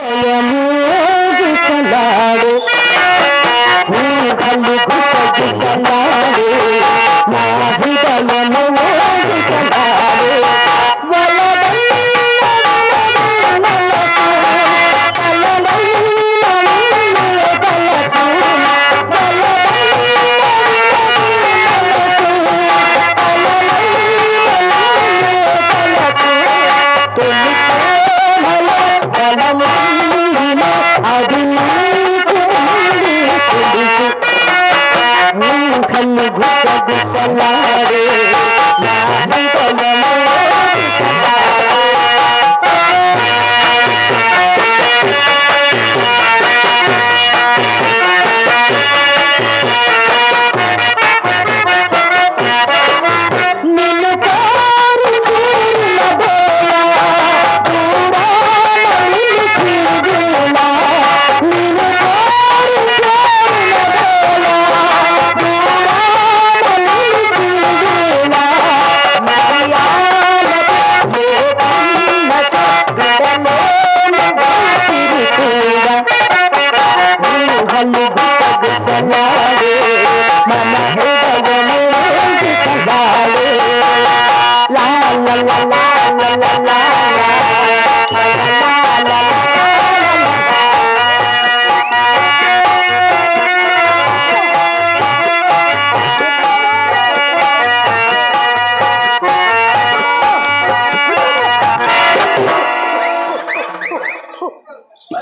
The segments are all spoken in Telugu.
Oh,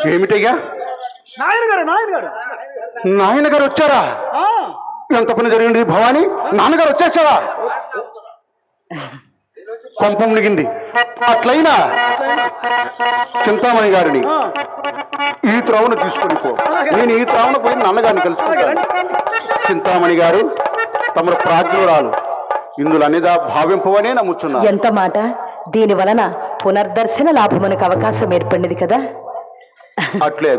ఏమిటయ్యా? నాయన గారు నాయన గారు నాయన గారు వచ్చారా? ఎంత పని జరిగింది? భవాని నాన్నగారు వచ్చేసారా? కొంప మునిగింది. అట్లయినా చింతామణి గారిని ఈ త్రోవను తీసుకొని పో. నేను ఈ త్రోవను పోయి నాన్నగారిని కలుసుకుంటాను. చింతామణి గారు తమరు ప్రాజ్ఞురాలు. ఇందులో అనిదా భావింపవనే నమ్ముచున్నారు. ఎంత మాట? దీని వలన పునర్దర్శన లాభమునకు అవకాశం ఏర్పడినది కదా? అట్లే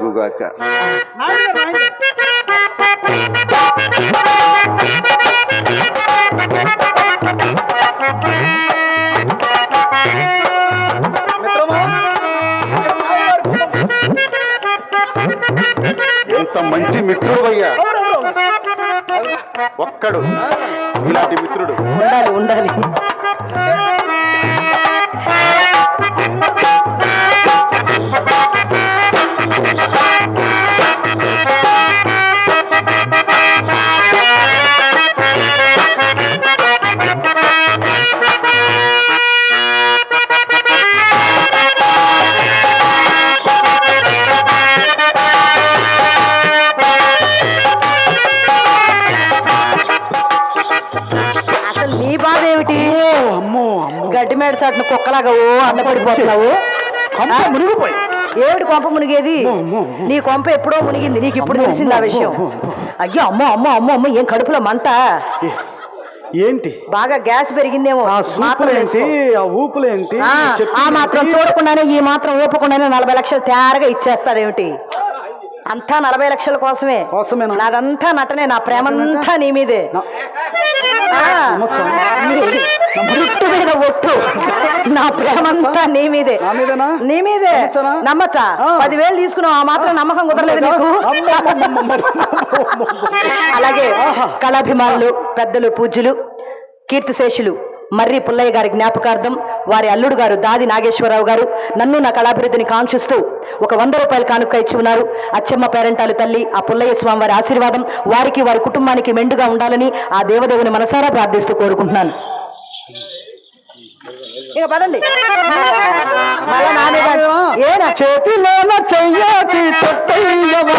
ఎంత మంచి మిత్రుడు అయ్యా ఒక్కడు. ఇలాంటి మిత్రుడు. ఉండాలి ఉండాలి. చాటున కుక్కలాగా ఓ అన్నపడిపోతున్నావు కొంప ఆ? మునిగిపోయి. ఏమిటి కొంప మునిగేది. నీ కొంప ఎప్పుడో మునిగింది. నీకు ఇప్పుడు తెలిసింది ఆ విషయం. అయ్యో అమ్మో అమ్మో అమ్మో అమ్మో ఏం కడుపులో మంట? ఏంటి? బాగా గ్యాస్ పెరిగిందేమో. ఆ మాత్రం సూపులేంటి. ఆ ఊపులేంటి? ఆ, చెప్పింది మాత్రం ఏంటి? చూడకుండానే ఈ మాత్రం ఊపకుండానే నలభై లక్షలు తయారుగా ఇచ్చేస్తాడేమిటి అంతా నలభై లక్షల కోసమే. కోసమేనా? నాదంతా నటనే నా ప్రేమంతా నీ మీదే. జుట్టు మీద. ఒట్టు. నా ప్రేమంతా నీ మీదే. నా మీదే? నమ్మచ్చా. పదివేలు తీసుకున్నావు ఆ మాత్రం నమ్మకం కుదరలేదు నీకు. అలాగే కళాభిమానులు పెద్దలు పూజ్యులు కీర్తిశేషులు మర్రి పుల్లయ్య గారి జ్ఞాపకార్థం వారి అల్లుడు గారు దాది నాగేశ్వరరావు గారు నన్ను నా కళాభివృద్ధిని కాంక్షిస్తూ ఒక వంద రూపాయలు కానుక ఇచ్చి ఉన్నారు. అచ్చమ్మ పేరంటాలు తల్లి ఆ పుల్లయ్య స్వామి వారి ఆశీర్వాదం వారికి వారి కుటుంబానికి మెండుగా ఉండాలని ఆ దేవదేవుని మనసారా ప్రార్థిస్తూ కోరుకుంటున్నాను. ఇక పదండి. మళ్ళా చెయ్యాచి చెట్టయ్యవా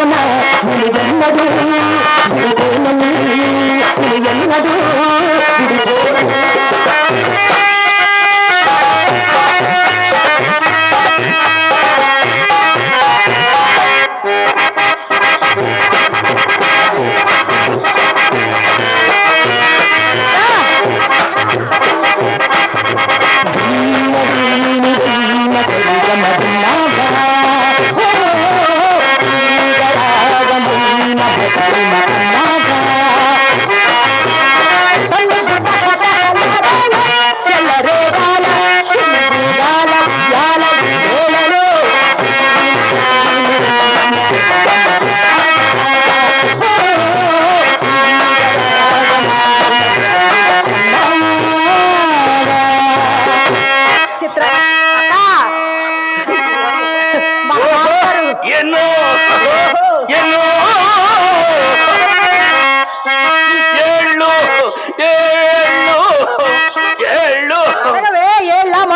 వెలుగెన్నది వెలుగెన్నది వెలుగెన్నది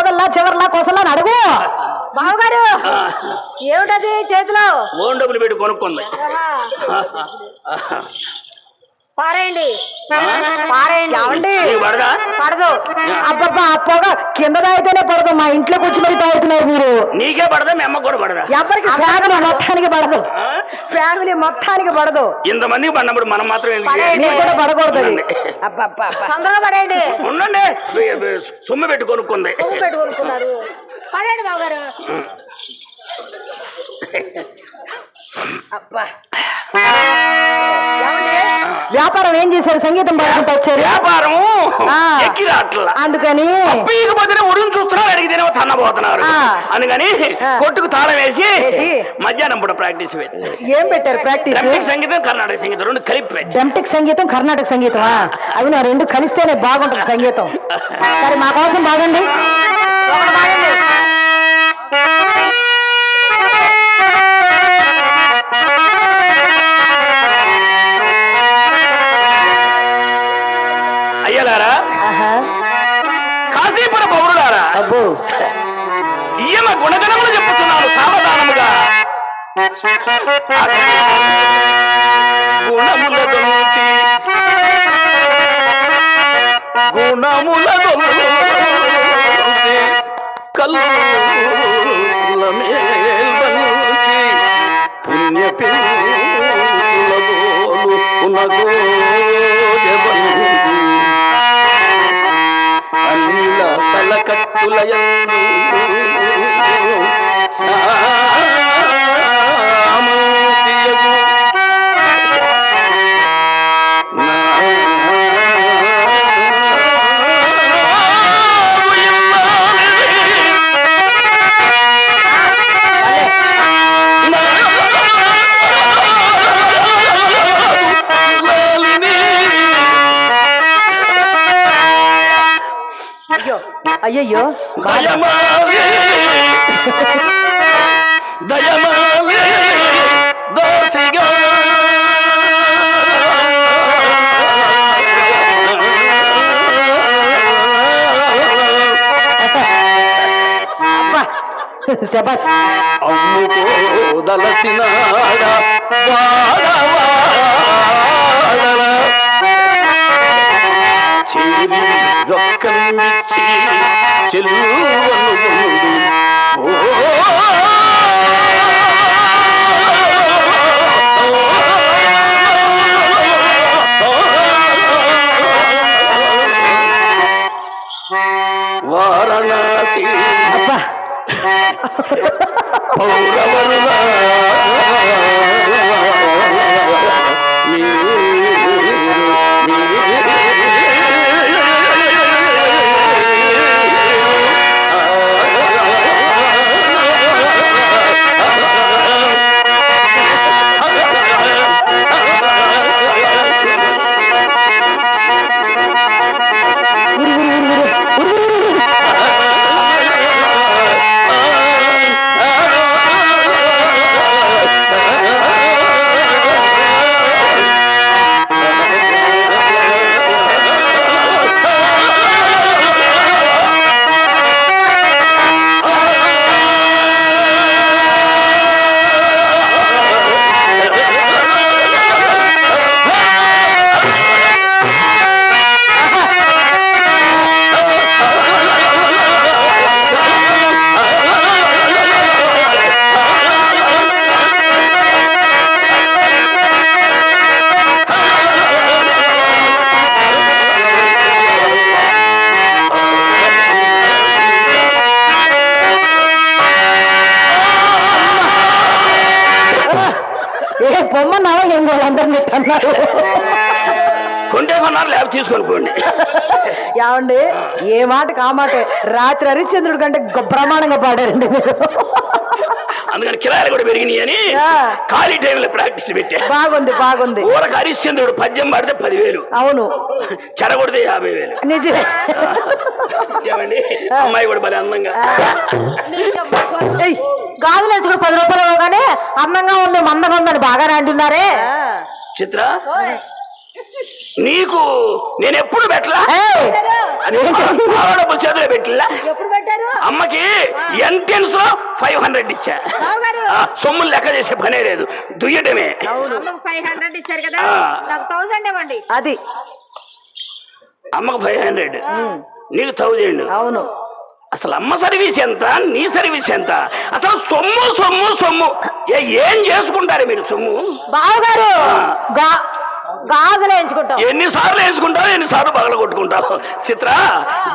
మొదల్లా చివర్లా కొసలా అడుగు. బావగారు ఏమిటది చేతిలో? ఓన్ డబ్బులు పెట్టి కొనుక్కుంది. పారేయండి. పారేయండి. ఏమండి? పడదా. అబ్బబ్బా ఆ పొగ కింద తాగితేనే పడదు. మా ఇంట్లోకి వచ్చి మరి తాగుతున్నారు మీరు. నీకే పడదా మీ అమ్మకు కూడా పడదా? ఎవరికి ఫ్యామిలీ మొత్తానికి పడదు. ఫ్యామిలీ మొత్తానికి పడదు. ఇంతమందికి పడినప్పుడు మనం మాత్రం కూడా పడకూడదు. అబ్బబ్బా. తొందరగా పడేయండి. ఉండండి. సొమ్ము పెట్టి కొనుక్కుంది. పువ్వు పెట్టి కొనుక్కున్నారు. బావగారు. అబ్బా? వ్యాపారం ఏం చేశారు? సంగీతం పాడుకుంటూ వచ్చారు. వ్యాపారం ఆ. ఎక్కి రాట్లా. అందుకని పీకపోతేనే చూస్తున్నారు అడిగితేనే తన్నబోతున్నారు. అందుకని. కొట్టుకు తాళం వేసి. మధ్యాహ్నం పూట ప్రాక్టీస్ ఏం పెట్టారు ప్రాక్టీస్? సంగీతం కర్ణాటక సంగీతం రెండు కలిపి పెట్టి డెమ్టిక్ సంగీతం కర్ణాటక సంగీతమా? అవి నా రెండు కలిస్తేనే బాగుంటుంది సంగీతం. సరే మా కోసం బాగండి. కల్లుల మేల్బంతి పుణ్య అన్నిల తలకట్టులయందు దయమాలి దయమాలి దోసిగా శబాష్ అమ్ముకోదలచినాడ వాడవాడల పౌరవరులా పొమ్మన్నావా ఏం వాళ్ళందరినీ అన్నారు కొంటే కొన్నారు లేకపోతే తీసుకొని పోండి. ఏమండి? ఏ మాట? రాత్రి హరిశ్చంద్రుడి కంటే గొప్ప ప్రమాణంగా పాడారండి మీరు. అందుకని కిరాయిలు కూడా పెరిగినాయి అని ఆ. ఖాళీ టైంలో ప్రాక్టీస్ పెట్టా బాగుంది బాగుంది. ఊరకు హరిశ్చంద్రుడు పద్యం పడితే పదివేలు. అవును. చెడగొడితే యాభై వేలు నిజమే. ఏమండి? అమ్మాయి కూడా భలే అందంగా. గాజులు వేసుకుని పది రూపాయలు ఇవ్వగానే అందంగా ఉంది మందంగా ఉందని బాగానే అంటున్నారే. చిత్ర? నీకు నేను ఎప్పుడు పెట్టలా? డబ్బులు చేతిలో పెట్టలా? ఎప్పుడు పెట్టారు? అమ్మకి ఎంట్రన్స్లో ఫైవ్ హండ్రెడ్ ఇచ్చా. సొమ్ములు లెక్క చేసే పనే లేదు. దుయ్యటమే. అమ్మకు ఫైవ్ హండ్రెడ్ ఇచ్చారు కదా? ఆ. నాకు థౌసండ్ ఇవ్వండి. అది. అమ్మకు ఫైవ్ హండ్రెడ్. నీకు థౌజండ్. అవును. అసలు అమ్మ సర్వీస్ ఎంత? నీ సర్వీస్ ఎంత? అసలు సొమ్ము సొమ్ము సొమ్ము. ఏ ఏం చేసుకుంటారు మీరు సొమ్ము? బావగారు! గా గాజులు వేయించుకుంటాం ఎన్నిసార్లు వేసుకుంటావు ఎన్నిసార్లు పగల కొట్టుకుంటావు? చిత్ర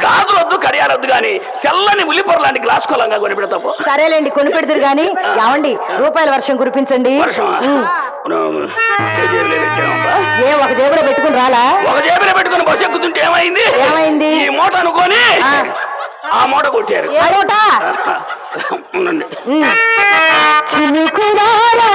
గాజులు వద్దు కడియాలొద్దు కానీ తెల్లని ఉల్లిపొర లాంటి గ్లాస్ కొలంగా కొనిపెడతావు సరేలేండి కొని పెడతారు గాని ఏమండి రూపాయల వర్షం కురిపించండి. వర్షం ఏ ఒక జేబులో పెట్టుకుని రాలా? ఒక జేబులో పెట్టుకుని బస్సు ఎక్కుతుంటే ఏమైంది? ఏమైంది? ఈ మూట అనుకొని ఆ. మూట కొట్టారు. ఉండండి. చినుకురాలి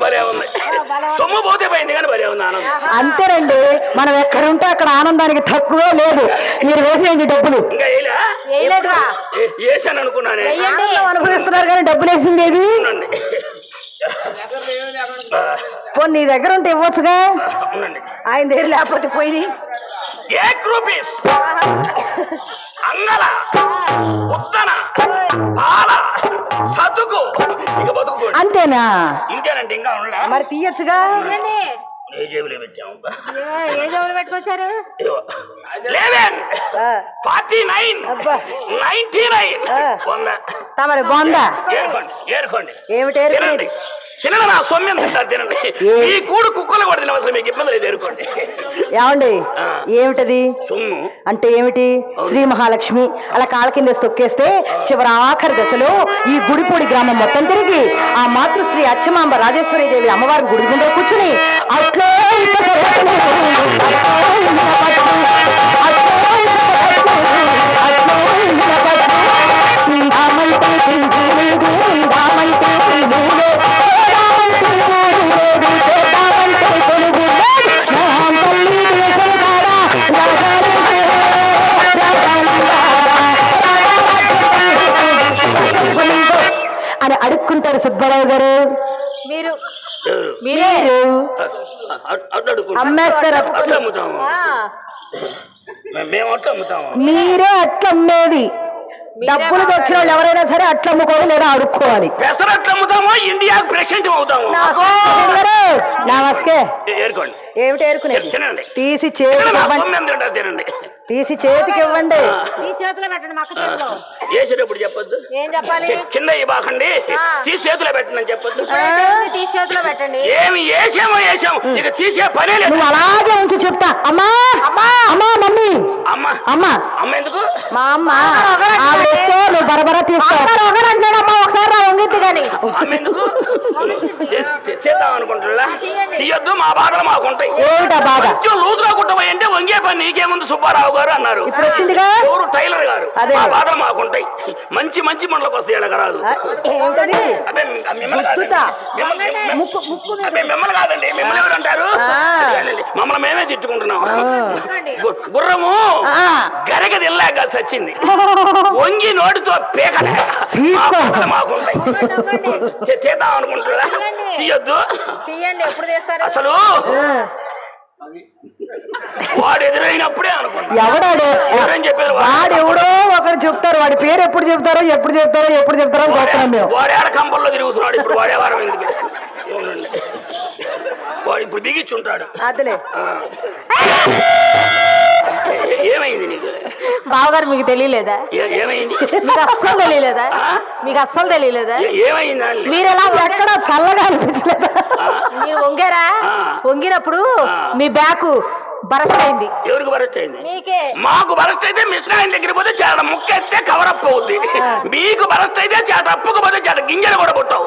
భలే ఉంది. సొమ్ము పోతే పోయింది కానీ భలే ఉంది ఆనందం. అంతేనండి మనం ఎక్కడుంటే అక్కడ ఆనందానికి తక్కువే లేదు. మీరు వేసేయండి డబ్బులు. ఇంకా వేయలే? వేసాను అనుకున్నానే అనుభవిస్తున్నారు కానీ డబ్బులు వేసింది ఏది పోనీ నీ దగ్గర ఉంటే ఇవ్వచ్చుగా. ఆయన దగ్గర లేకపోతే పోయి ఏక్ రూపీస్ అంగల ఉత్తన పాల అంతేనా? ఇంతేనంటే ఇంకా ఉండలా? మరి తీయచ్చుగా. ఇవ్వండి. ఏ జేబులో పెట్టాము ఏ- ఏ జోలు పెట్టుకొచ్చారు? లెవెన్ ఆ, ఫార్టీ నైన్ అబ్బా. Ninety nine. ఆ. వంద తమరి బొంద? ఏరుకోండి ఏరుకోండి. ఏమిటి తినండి. తినండి నా సొమ్మెం తింటారు తినండి ఈ కూడు కుక్కలు కూడా తినవసరం మీకు ఇబ్బంది లేదు ఏమండి. ఏమిటది? సొమ్ము. అంటే ఏమిటి? శ్రీ మహాలక్ష్మి. అలా కాళ్ళ కింద తొక్కేస్తే చివరి ఆఖరి దశలో ఈ గుడిపూడి గ్రామం మొత్తం తిరిగి ఆ మాతృశ్రీ అచ్చమాంబ రాజేశ్వరి దేవి అమ్మవారి గుడి ముందే కూర్చుని అట్లో అమ్మేస్తారు. అట్లా అమ్ముతాము మేము అట్లా అమ్ముతాము మీరే అట్లా అమ్మేది. డబ్బులు దొక్కిన వాళ్ళు ఎవరైనా సరే అట్లా అమ్ముకోవాలి లేదా అడుక్కోవాలి అమ్ముతాము ప్రెసిడెంట్ అవుతాము. నమస్తే ఏమిటి ఏరుకునేది? తీసి చేతికి నా ఇవ్వండి. తీసి చేతికి ఇవ్వండి. మీ చేతిలో పెట్టండి మా అక్క చేతిలో. వేసేటప్పుడు చెప్పొద్దు. ఏం చెప్పాలి? కింద ఇవ్వకండి. తీసి చేతిలో పెట్టండి చెప్పొద్దు. చేతిని తీసి చేతిలో పెట్టండి. ఏమి వేసామో వేసాము ఇక తీసే పనే లేదు. అలాగే ఉంచి చెప్తా. అమ్మా! అమ్మా! అమ్మా మమ్మీ! అమ్మ. అమ్మా. అమ్మ ఎందుకు? మా అమ్మ. ఆవిడ వస్తే నువ్వు బరబరా తీస్తావు తీయండి అమ్మెందుకు చేద్దాం అనుకుంటున్నా తీయండి. తీయొద్దు మా బాధలు మాకుంటాయి ఏమిటా బాధ? కొంచెం లూజుగా కుట్టబోయి అంటే వంగే పని నీకేముంది సుబ్బారావు గారు అన్నారు. ఇప్పుడు వచ్చిందిగా? ఎవరు? టైలర్ గారు. అదే. మా బాధలు మాకుంటాయి మంచి మంచి మండలకు వస్తాయి ఇళ్ళకి రాదు. మిమ్మల్ని కాదండి. మిమ్మల్ని- ఎవరు అంటారు మమ్మల్ని మేమే తిట్టుకుంటున్నాం. గుర్రము. గరగ తిల్లాక చచ్చింది వంగి నోటితో పీకలే. పీక్కో. మాకుంటాయి అనుకుంటున్నా తీయండి. తీయొద్దు అసలు వాడు ఎదురైనప్పుడే ఎవడాడు? ఎవరేం చెప్పారు వాడు? ఎవడో ఒకరు చెప్తారు. వాడి పేరు ఎప్పుడు చెప్తారో ఎప్పుడు చెప్తారో ఎప్పుడు చెప్తారో అని చూస్తున్నాం మేము. వాడేడ కంపల్లో తిరుగుతున్నాడు. ఇప్పుడు వాడే వారం ఎందుకు. వాడు ఇప్పుడు బిగించుంటాడు. అదిలే. ఏమైంది నీకు? బావగారు మీకు తెలియలేదా? ఏమైంది? మీకు అస్సలు తెలియలేదా? మీకు అస్సలు తెలియలేదా? ఏమైంది? మీరు ఎలా ఎక్కడ చల్లగా అనిపించలేదు? మీరు వంగారా. వంగినప్పుడు. మీ బ్యాక్ బరస్ట్ అయింది. ఎవరికి బరస్ట్ అయింది? మీకే. బరస్ట్ అయితే మిషన్ దగ్గర పోతే చాలా ముక్క ఎత్తే కవర్ అప్ అవుద్ది మీకు బరస్ట్ అయితే చేత అప్పుకు పోతే చేత గింజలు కూడా పుట్టావు.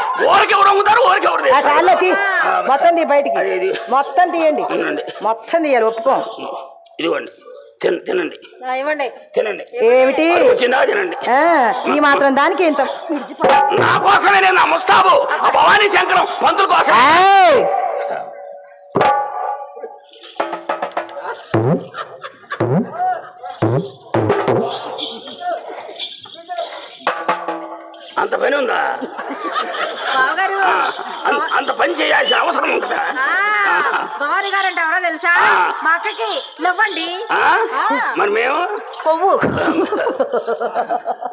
అమ్ముతారు ఆ తీ మొత్తం తీ బయటికి. అదే ఇది. మొత్తం తీయండి. అవునండి. మొత్తం తీయాలి ఒప్పుకోం. ఇదిగోండి. తిన తినండి. ఆ, ఇవ్వండి. తినండి. ఏమిటి? వచ్చిందా తినండి. ఆ, ఈ మాత్రం దానికి ఇంత నా కోసమే నేను నా ముస్తాబు ఆ భవానీ శంకరం పంతుల కోసం ఏయ్! అంత పని ఉందా? అంత పని చేయాల్సిన అవసరం ఉంటుందా? భవాని గారు అంటే ఎవరో తెలుసా. మా అక్కకి ఇవ్వండి ఆ? మరి మేము? కొవ్వు.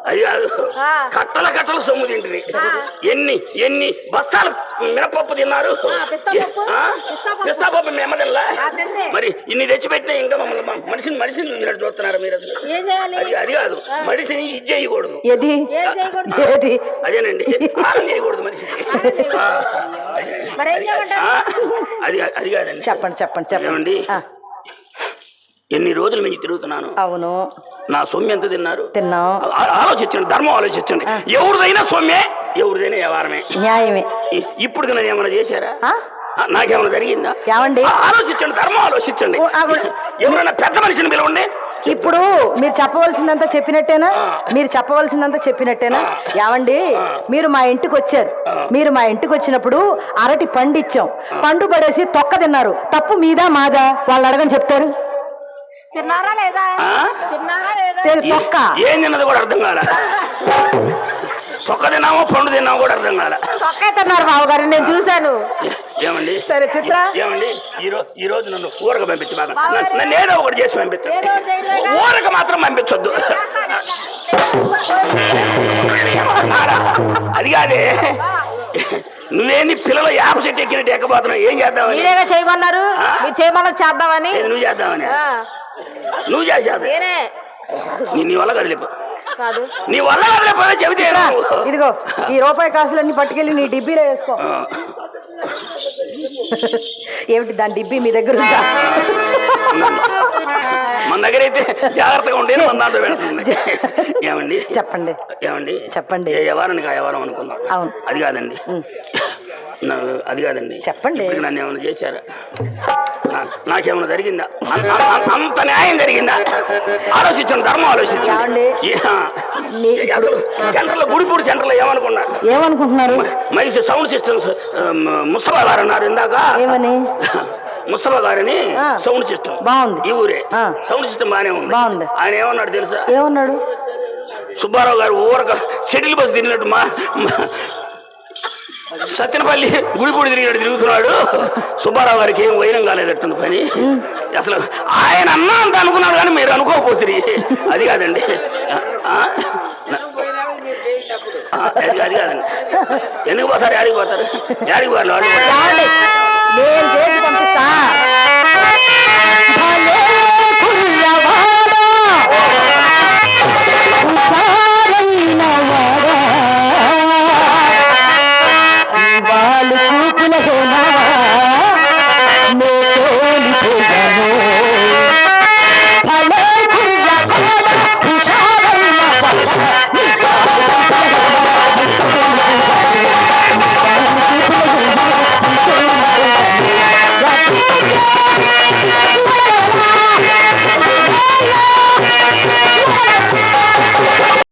అది కాదు ఆ. కట్టల కట్టల సొమ్ము తింటుంది. ఎన్ని ఎన్ని బస్తాలు మినపప్పు తిన్నారు? ఆ, పిస్తా పప్పు. ఆ? పిస్తా పప్పు. పిస్తా పప్పు మీ అమ్మ తినలా? మరి ఇన్ని తెచ్చిపెట్టినా ఇంకా మమ్మల్ని మనిషిని మనిషిని చూసినట్టు చూస్తున్నారు మీరు అసలు. ఏం చేయాలి? అది అది కాదు. మనిషిని ఇది చేయకూడదు. ఏది? ఏం చేయకూడదు? ఏది? అదేనండి. ఆగం చేయకూడదు మనిషిని. అది అది కాదండి. చెప్పండి చెప్పండి? చెప్పండి. ఎన్ని రోజుల నుంచి తిరుగుతున్నాను? అవును. నా సొమ్ము ఎంత తిన్నారు? తిన్నాం. ఆలోచించండి ధర్మం ఆలోచించండి. ఎవరిదైనా సొమ్మే ఎవరిదైనా వ్యవహారమే. న్యాయమే. ఇప్పుడు నేను ఏమైనా చేశారా? నాకేమైనా జరిగిందా? ఏమండి? ఆలోచించండి ధర్మం ఆలోచించండి. ఎవరైనా పెద్ద మనిషిని పిలవండి ఇప్పుడు మీరు చెప్పవలసిందంతా చెప్పినట్టేనా. మీరు చెప్పవలసిందంతా చెప్పినట్టేనా. ఏమండి. మీరు మా ఇంటికి వచ్చారు. మీరు మా ఇంటికి వచ్చినప్పుడు అరటి పండు ఇచ్చాం. పండు పడేసి తొక్క తిన్నారు. తప్పు మీదా మాదా? వాళ్ళు అడగని చెప్తారు. తిన్నారా లేదా? తిన్నారా లేదా? తొక్క. ఏం తిన్నది కూడా అర్థం కాల? తొక్క తిన్నామో పండు తిన్నామో కూడా అర్థం కాల. తొక్కే తిన్నారు బావగారు నేను చూశాను. ఏమండి? సరే చిత్ర. ఏమండి? ఈ రోజు ఈ రోజు నన్ను ఊరక పంపించు బాగా. నన్ను- ఏదో ఒకటి చేసి చేయలేదా? ఊరక మాత్రం పంపించొద్దు. అది కాదే. నువ్వేంది పిల్లలు యాప చెట్టు ఎక్కినట్టు ఎక్కబోతున్నావు? ఏం చేద్దామని? మీరేగా చేయమన్నారు? మీరు చేయమన్నది చేద్దామని? నువ్వు చేద్దామని? నువ్వు చేసేది. నేనే. నీ నీ వల్ల కదిలిపో. కాదు. నీ వల్ల చెబితే నువ్వు. ఇదిగో ఈ రూపాయి కాసులన్నీ పట్టుకెళ్ళి నీ డిబ్బీలో వేసుకో. ఏమిటి దాని డిబ్బీ మీ దగ్గర ఉందా? మన దగ్గర అయితే జాగ్రత్తగా ఉండే మన దాంట్లో పెడుతుంది. ఏమండి? చెప్పండి. ఏమండి? చెప్పండి. ఆ వ్యవహారం అనుకుందాం. అవును. అది కాదండి. అది కాదండి. చెప్పండి. నన్ను ఏమైనా చేశారా? నాకేమైనా జరిగిందా? అంత న్యాయం జరిగిందా? ఆలోచించండి ధర్మం? ఆలోచించండి. సెంటర్లో గుడిపూడి సెంటర్లో ఏమనుకున్నా ఏమనుకుంటున్నారు? మనిషి సౌండ్ సిస్టమ్స్ ముస్తఫా గారు అన్నారు ఇందాక. ఏమని? ముస్తఫా గారిని. సౌండ్ సిస్టమ్ బాగుంది. ఈ ఊరే. సౌండ్ సిస్టమ్ బాగానే ఉంది. బాగుంది. ఆయన ఏమన్నాడు తెలుసా? ఏమన్నాడు? సుబ్బారావు గారు ఊరక షటిల్ బస్ తిరిగినట్టు మా సత్యనపల్లి గుడిపూడి తిరిగినట్టు తిరుగుతున్నాడు. సుబ్బారావు గారికి ఏం వైరం కాలేదట్టుంది పని. అసలు ఆయన అన్నా అంత అనుకున్నాడు కానీ మీరు అనుకోకపోతుంది అది కాదండి. అది కాదండి. ఎందుకు పోతారు? యాడికి పోతారు? యాడికి పోతారు? నేను చేసి పంపిస్తా.